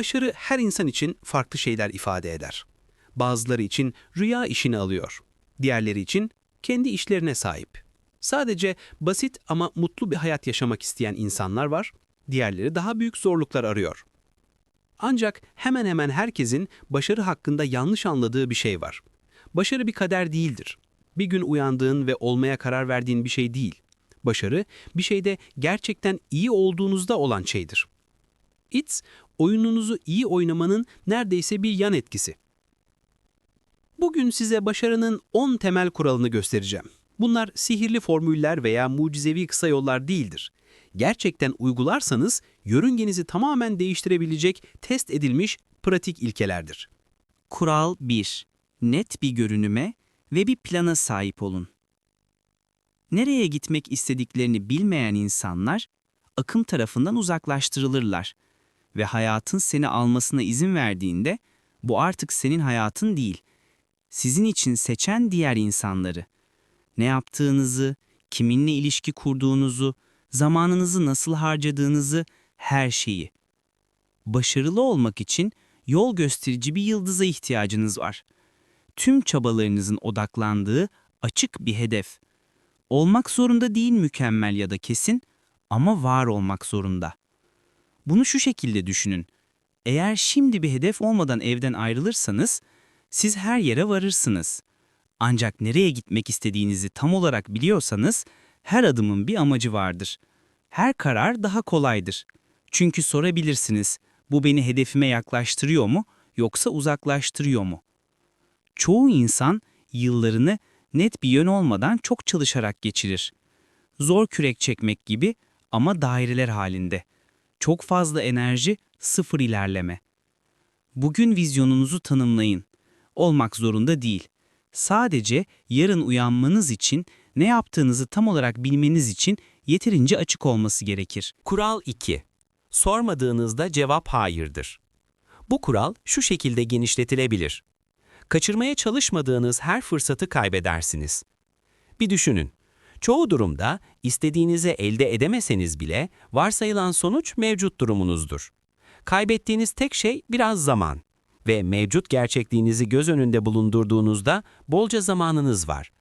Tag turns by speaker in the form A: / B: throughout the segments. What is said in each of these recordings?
A: Başarı her insan için farklı şeyler ifade eder. Bazıları için rüya işini alıyor. Diğerleri için kendi işlerine sahip. Sadece basit ama mutlu bir hayat yaşamak isteyen insanlar var. Diğerleri daha büyük zorluklar arıyor. Ancak hemen hemen herkesin başarı hakkında yanlış anladığı bir şey var. Başarı bir kader değildir. Bir gün uyandığın ve olmaya karar verdiğin bir şey değil. Başarı, bir şeyde gerçekten iyi olduğunuzda olan şeydir. It's, oyununuzu iyi oynamanın neredeyse bir yan etkisi. Bugün size başarının 10 temel kuralını göstereceğim. Bunlar sihirli formüller veya mucizevi kısa yollar değildir. Gerçekten uygularsanız yörüngenizi tamamen değiştirebilecek test edilmiş pratik ilkelerdir.
B: Kural 1. Net bir görünüme ve bir plana sahip olun. Nereye gitmek istediklerini bilmeyen insanlar akım tarafından uzaklaştırılırlar ve hayatın seni almasına izin verdiğinde bu artık senin hayatın değil. Sizin için seçen diğer insanları. Ne yaptığınızı, kiminle ilişki kurduğunuzu, zamanınızı nasıl harcadığınızı, her şeyi. Başarılı olmak için yol gösterici bir yıldıza ihtiyacınız var. Tüm çabalarınızın odaklandığı açık bir hedef. Olmak zorunda değil mükemmel ya da kesin ama var olmak zorunda. Bunu şu şekilde düşünün. Eğer şimdi bir hedef olmadan evden ayrılırsanız, siz her yere varırsınız. Ancak nereye gitmek istediğinizi tam olarak biliyorsanız, her adımın bir amacı vardır. Her karar daha kolaydır. Çünkü sorabilirsiniz, bu beni hedefime yaklaştırıyor mu yoksa uzaklaştırıyor mu? Çoğu insan yıllarını net bir yön olmadan çok çalışarak geçirir. Zor kürek çekmek gibi ama daireler halinde. Çok fazla enerji, sıfır ilerleme. Bugün vizyonunuzu tanımlayın. Olmak zorunda değil. Sadece yarın uyanmanız için, ne yaptığınızı tam olarak bilmeniz için yeterince açık olması gerekir.
C: Kural 2. Sormadığınızda cevap hayırdır. Bu kural şu şekilde genişletilebilir. Kaçırmaya çalışmadığınız her fırsatı kaybedersiniz. Bir düşünün. Çoğu durumda istediğinizi elde edemeseniz bile varsayılan sonuç mevcut durumunuzdur. Kaybettiğiniz tek şey biraz zaman ve mevcut gerçekliğinizi göz önünde bulundurduğunuzda bolca zamanınız var.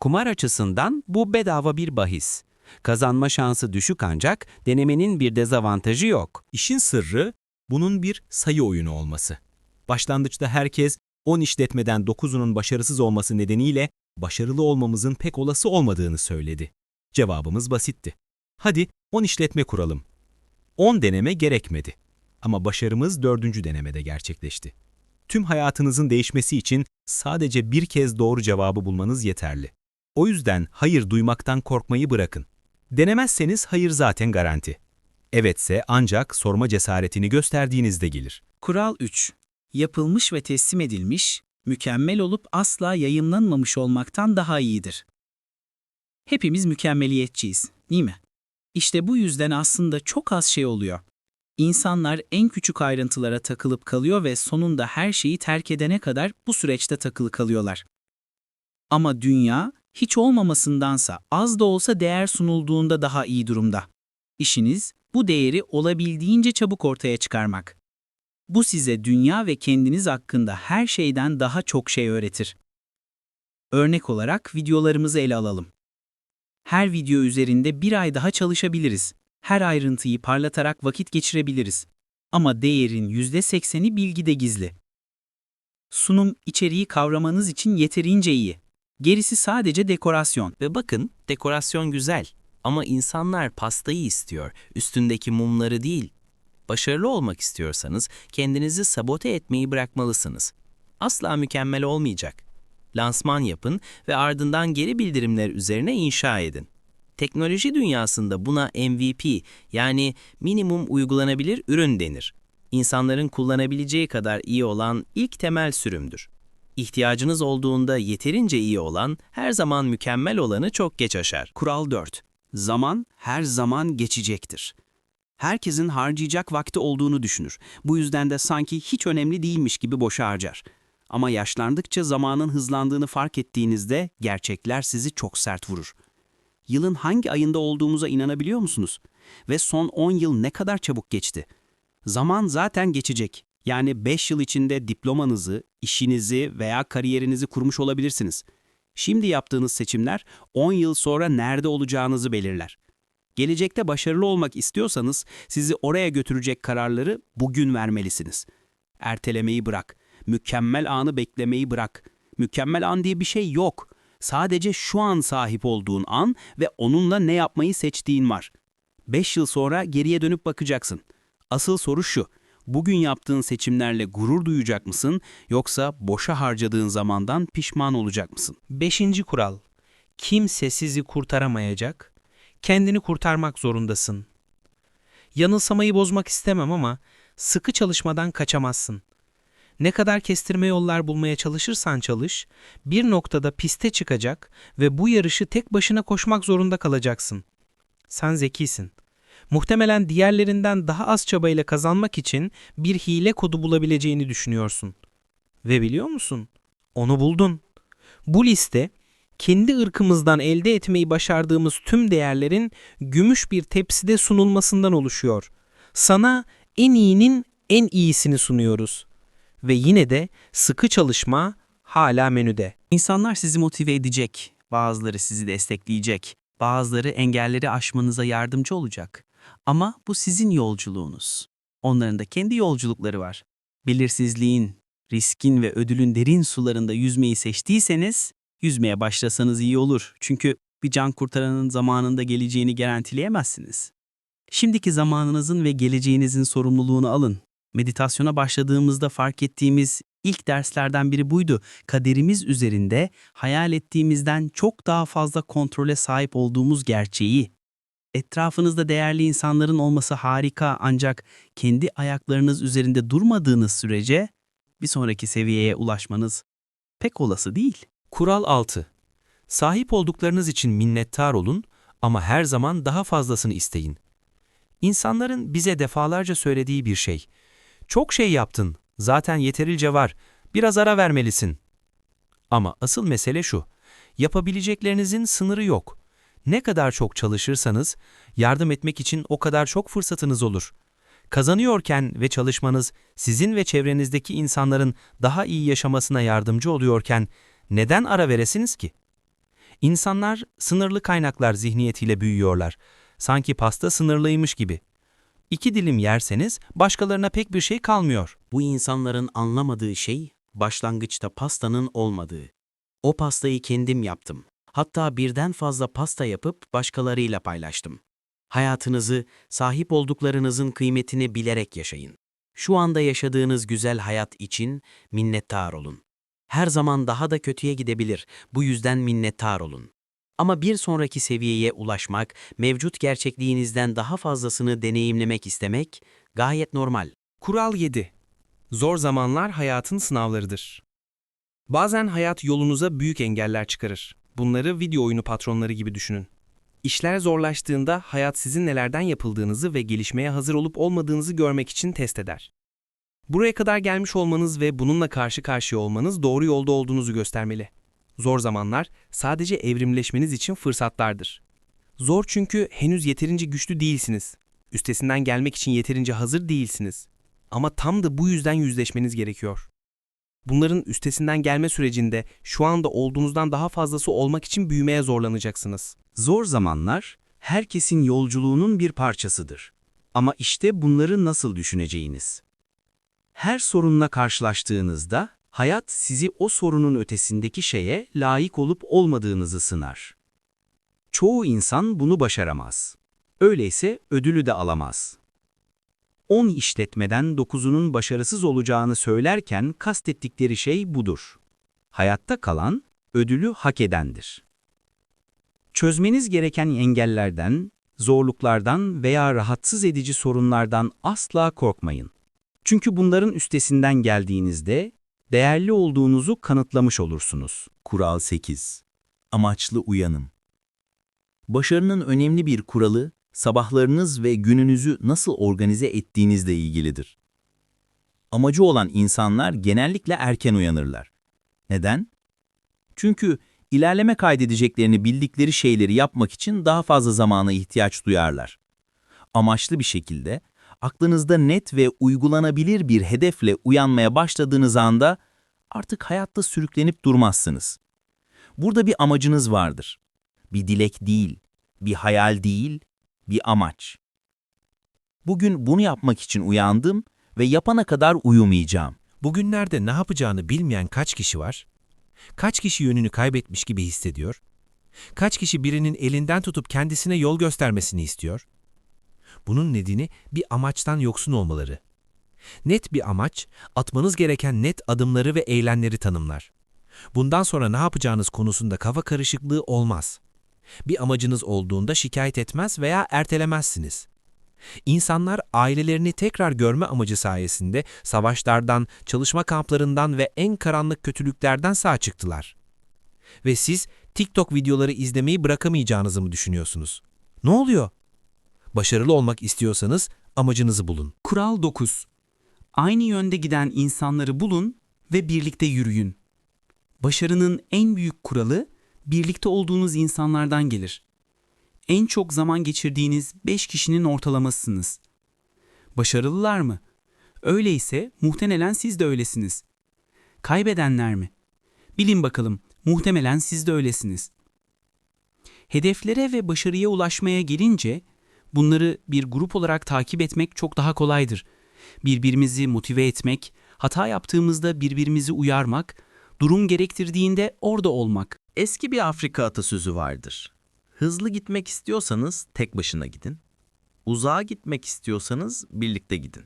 C: Kumar açısından bu bedava bir bahis. Kazanma şansı düşük ancak denemenin bir dezavantajı yok.
D: İşin sırrı bunun bir sayı oyunu olması. Başlangıçta herkes 10 işletmeden 9'unun başarısız olması nedeniyle başarılı olmamızın pek olası olmadığını söyledi. Cevabımız basitti. Hadi 10 işletme kuralım. 10 deneme gerekmedi. Ama başarımız dördüncü denemede gerçekleşti. Tüm hayatınızın değişmesi için sadece bir kez doğru cevabı bulmanız yeterli. O yüzden hayır duymaktan korkmayı bırakın. Denemezseniz hayır zaten garanti. Evetse ancak sorma cesaretini gösterdiğinizde gelir.
B: Kural 3. Yapılmış ve teslim edilmiş, mükemmel olup asla yayımlanmamış olmaktan daha iyidir. Hepimiz mükemmeliyetçiyiz, değil mi? İşte bu yüzden aslında çok az şey oluyor. İnsanlar en küçük ayrıntılara takılıp kalıyor ve sonunda her şeyi terk edene kadar bu süreçte takılı kalıyorlar. Ama dünya hiç olmamasındansa az da olsa değer sunulduğunda daha iyi durumda. İşiniz bu değeri olabildiğince çabuk ortaya çıkarmak. Bu size dünya ve kendiniz hakkında her şeyden daha çok şey öğretir. Örnek olarak videolarımızı ele alalım. Her video üzerinde bir ay daha çalışabiliriz. Her ayrıntıyı parlatarak vakit geçirebiliriz. Ama değerin %80'i bilgide gizli. Sunum, içeriği kavramanız için yeterince iyi. Gerisi sadece dekorasyon.
C: Ve bakın, dekorasyon güzel. Ama insanlar pastayı istiyor, üstündeki mumları değil. Başarılı olmak istiyorsanız kendinizi sabote etmeyi bırakmalısınız. Asla mükemmel olmayacak. Lansman yapın ve ardından geri bildirimler üzerine inşa edin. Teknoloji dünyasında buna MVP yani minimum uygulanabilir ürün denir. İnsanların kullanabileceği kadar iyi olan ilk temel sürümdür. İhtiyacınız olduğunda yeterince iyi olan her zaman mükemmel olanı çok geç aşar.
E: Kural 4. Zaman her zaman geçecektir. Herkesin harcayacak vakti olduğunu düşünür. Bu yüzden de sanki hiç önemli değilmiş gibi boşa harcar. Ama yaşlandıkça zamanın hızlandığını fark ettiğinizde gerçekler sizi çok sert vurur. Yılın hangi ayında olduğumuza inanabiliyor musunuz? Ve son 10 yıl ne kadar çabuk geçti?
F: Zaman zaten geçecek. Yani 5 yıl içinde diplomanızı, işinizi veya kariyerinizi kurmuş olabilirsiniz. Şimdi yaptığınız seçimler 10 yıl sonra nerede olacağınızı belirler. Gelecekte başarılı olmak istiyorsanız sizi oraya götürecek kararları bugün vermelisiniz. Ertelemeyi bırak. Mükemmel anı beklemeyi bırak. Mükemmel an diye bir şey yok. Sadece şu an sahip olduğun an ve onunla ne yapmayı seçtiğin var. 5 yıl sonra geriye dönüp bakacaksın. Asıl soru şu. Bugün yaptığın seçimlerle gurur duyacak mısın yoksa boşa harcadığın zamandan pişman olacak mısın?
B: Beşinci kural. Kimse sizi kurtaramayacak. Kendini kurtarmak zorundasın. Yanılsamayı bozmak istemem ama sıkı çalışmadan kaçamazsın. Ne kadar kestirme yollar bulmaya çalışırsan çalış, bir noktada piste çıkacak ve bu yarışı tek başına koşmak zorunda kalacaksın. Sen zekisin. Muhtemelen diğerlerinden daha az çabayla kazanmak için bir hile kodu bulabileceğini düşünüyorsun. Ve biliyor musun? Onu buldun. Bu liste kendi ırkımızdan elde etmeyi başardığımız tüm değerlerin gümüş bir tepside sunulmasından oluşuyor. Sana en iyinin en iyisini sunuyoruz. Ve yine de sıkı çalışma hala menüde.
G: İnsanlar sizi motive edecek, bazıları sizi destekleyecek, bazıları engelleri aşmanıza yardımcı olacak. Ama bu sizin yolculuğunuz. Onların da kendi yolculukları var. Belirsizliğin, riskin ve ödülün derin sularında yüzmeyi seçtiyseniz, yüzmeye başlasanız iyi olur. Çünkü bir can kurtaranın zamanında geleceğini garantileyemezsiniz. Şimdiki zamanınızın ve geleceğinizin sorumluluğunu alın. Meditasyona başladığımızda fark ettiğimiz ilk derslerden biri buydu. Kaderimiz üzerinde hayal ettiğimizden çok daha fazla kontrole sahip olduğumuz gerçeği. Etrafınızda değerli insanların olması harika ancak kendi ayaklarınız üzerinde durmadığınız sürece bir sonraki seviyeye ulaşmanız pek olası değil.
H: Kural 6. Sahip olduklarınız için minnettar olun ama her zaman daha fazlasını isteyin. İnsanların bize defalarca söylediği bir şey. Çok şey yaptın, zaten yeterince var, biraz ara vermelisin. Ama asıl mesele şu, yapabileceklerinizin sınırı yok. Ne kadar çok çalışırsanız, yardım etmek için o kadar çok fırsatınız olur. Kazanıyorken ve çalışmanız sizin ve çevrenizdeki insanların daha iyi yaşamasına yardımcı oluyorken neden ara veresiniz ki? İnsanlar sınırlı kaynaklar zihniyetiyle büyüyorlar. Sanki pasta sınırlıymış gibi. İki dilim yerseniz başkalarına pek bir şey kalmıyor.
F: Bu insanların anlamadığı şey başlangıçta pastanın olmadığı. O pastayı kendim yaptım. Hatta birden fazla pasta yapıp başkalarıyla paylaştım. Hayatınızı, sahip olduklarınızın kıymetini bilerek yaşayın. Şu anda yaşadığınız güzel hayat için minnettar olun. Her zaman daha da kötüye gidebilir. Bu yüzden minnettar olun. Ama bir sonraki seviyeye ulaşmak, mevcut gerçekliğinizden daha fazlasını deneyimlemek istemek gayet normal.
B: Kural 7. Zor zamanlar hayatın sınavlarıdır. Bazen hayat yolunuza büyük engeller çıkarır. Bunları video oyunu patronları gibi düşünün. İşler zorlaştığında hayat sizin nelerden yapıldığınızı ve gelişmeye hazır olup olmadığınızı görmek için test eder. Buraya kadar gelmiş olmanız ve bununla karşı karşıya olmanız doğru yolda olduğunuzu göstermeli. Zor zamanlar sadece evrimleşmeniz için fırsatlardır. Zor çünkü henüz yeterince güçlü değilsiniz. Üstesinden gelmek için yeterince hazır değilsiniz. Ama tam da bu yüzden yüzleşmeniz gerekiyor. Bunların üstesinden gelme sürecinde şu anda olduğunuzdan daha fazlası olmak için büyümeye zorlanacaksınız.
I: Zor zamanlar herkesin yolculuğunun bir parçasıdır. Ama işte bunları nasıl düşüneceğiniz. Her sorunla karşılaştığınızda hayat sizi o sorunun ötesindeki şeye layık olup olmadığınızı sınar. Çoğu insan bunu başaramaz. Öyleyse ödülü de alamaz. 10 işletmeden 9'unun başarısız olacağını söylerken kastettikleri şey budur. Hayatta kalan, ödülü hak edendir. Çözmeniz gereken engellerden, zorluklardan veya rahatsız edici sorunlardan asla korkmayın. Çünkü bunların üstesinden geldiğinizde değerli olduğunuzu kanıtlamış olursunuz.
J: Kural 8. Amaçlı uyanım. Başarının önemli bir kuralı, sabahlarınız ve gününüzü nasıl organize ettiğinizle ilgilidir. Amacı olan insanlar genellikle erken uyanırlar. Neden? Çünkü ilerleme kaydedeceklerini bildikleri şeyleri yapmak için daha fazla zamana ihtiyaç duyarlar. Amaçlı bir şekilde,
K: aklınızda net ve uygulanabilir bir hedefle uyanmaya başladığınız anda artık hayatta sürüklenip durmazsınız. Burada bir amacınız vardır. Bir dilek değil, bir hayal değil, bir amaç. Bugün bunu yapmak için uyandım ve yapana kadar uyumayacağım.
D: Bugünlerde ne yapacağını bilmeyen kaç kişi var? Kaç kişi yönünü kaybetmiş gibi hissediyor? Kaç kişi birinin elinden tutup kendisine yol göstermesini istiyor? Bunun nedeni bir amaçtan yoksun olmaları. Net bir amaç, atmanız gereken net adımları ve eylemleri tanımlar. Bundan sonra ne yapacağınız konusunda kafa karışıklığı olmaz. Bir amacınız olduğunda şikayet etmez veya ertelemezsiniz. İnsanlar ailelerini tekrar görme amacı sayesinde savaşlardan, çalışma kamplarından ve en karanlık kötülüklerden sağ çıktılar. Ve siz TikTok videoları izlemeyi bırakamayacağınızı mı düşünüyorsunuz? Ne oluyor? Başarılı olmak istiyorsanız amacınızı bulun.
L: Kural 9. Aynı yönde giden insanları bulun ve birlikte yürüyün. Başarının en büyük kuralı birlikte olduğunuz insanlardan gelir. En çok zaman geçirdiğiniz 5 kişinin ortalamasısınız. Başarılılar mı? Öyleyse muhtemelen siz de öylesiniz. Kaybedenler mi? Bilin bakalım, muhtemelen siz de öylesiniz. Hedeflere ve başarıya ulaşmaya gelince bunları bir grup olarak takip etmek çok daha kolaydır. Birbirimizi motive etmek, hata yaptığımızda birbirimizi uyarmak, durum gerektirdiğinde orada olmak.
K: Eski bir Afrika atasözü vardır. Hızlı gitmek istiyorsanız tek başına gidin. Uzağa gitmek istiyorsanız birlikte gidin.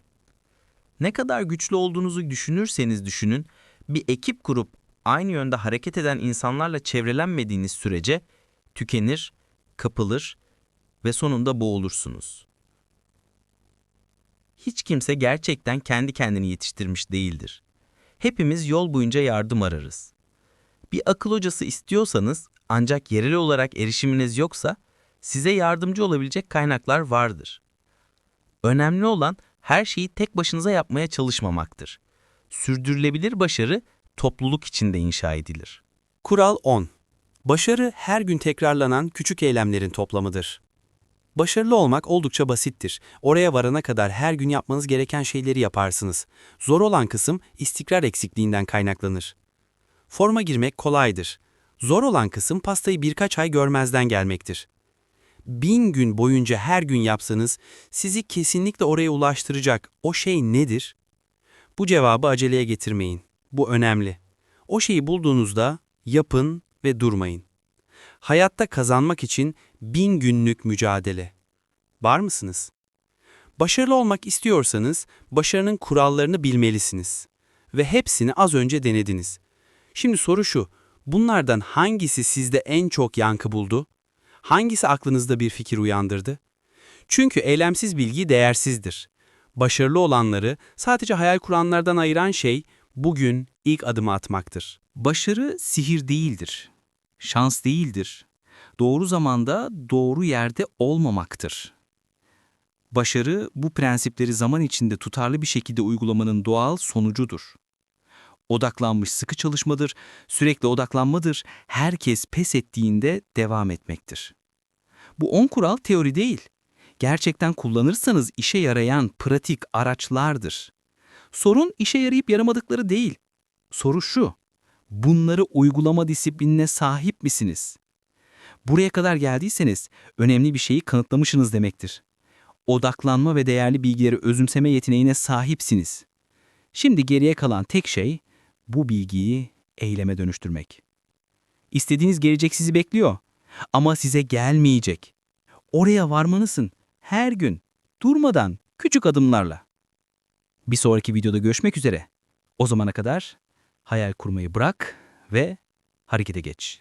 K: Ne kadar güçlü olduğunuzu düşünürseniz düşünün, bir ekip kurup aynı yönde hareket eden insanlarla çevrelenmediğiniz sürece tükenir, kapılır ve sonunda boğulursunuz. Hiç kimse gerçekten kendi kendini yetiştirmiş değildir. Hepimiz yol boyunca yardım ararız. Bir akıl hocası istiyorsanız ancak yerel olarak erişiminiz yoksa size yardımcı olabilecek kaynaklar vardır. Önemli olan her şeyi tek başınıza yapmaya çalışmamaktır. Sürdürülebilir başarı topluluk içinde inşa edilir.
B: Kural 10. Başarı her gün tekrarlanan küçük eylemlerin toplamıdır. Başarılı olmak oldukça basittir. Oraya varana kadar her gün yapmanız gereken şeyleri yaparsınız. Zor olan kısım istikrar eksikliğinden kaynaklanır. Forma girmek kolaydır. Zor olan kısım pastayı birkaç ay görmezden gelmektir. Bin gün boyunca her gün yapsanız sizi kesinlikle oraya ulaştıracak o şey nedir? Bu cevabı aceleye getirmeyin. Bu önemli. O şeyi bulduğunuzda yapın ve durmayın. Hayatta kazanmak için bin günlük mücadele. Var mısınız? Başarılı olmak istiyorsanız başarının kurallarını bilmelisiniz. Ve hepsini az önce denediniz. Şimdi soru şu, bunlardan hangisi sizde en çok yankı buldu? Hangisi aklınızda bir fikir uyandırdı? Çünkü eylemsiz bilgi değersizdir. Başarılı olanları sadece hayal kuranlardan ayıran şey bugün ilk adımı atmaktır.
M: Başarı sihir değildir. Şans değildir. Doğru zamanda doğru yerde olmamaktır. Başarı bu prensipleri zaman içinde tutarlı bir şekilde uygulamanın doğal sonucudur. Odaklanmış sıkı çalışmadır, sürekli odaklanmadır, herkes pes ettiğinde devam etmektir. Bu on kural teori değil. Gerçekten kullanırsanız işe yarayan pratik araçlardır. Sorun işe yarayıp yaramadıkları değil. Soru şu, bunları uygulama disiplinine sahip misiniz? Buraya kadar geldiyseniz önemli bir şeyi kanıtlamışsınız demektir. Odaklanma ve değerli bilgileri özümseme yeteneğine sahipsiniz. Şimdi geriye kalan tek şey bu bilgiyi eyleme dönüştürmek. İstediğiniz gelecek sizi bekliyor ama size gelmeyecek. Oraya varmanızın her gün durmadan küçük adımlarla. Bir sonraki videoda görüşmek üzere. O zamana kadar hayal kurmayı bırak ve harekete geç.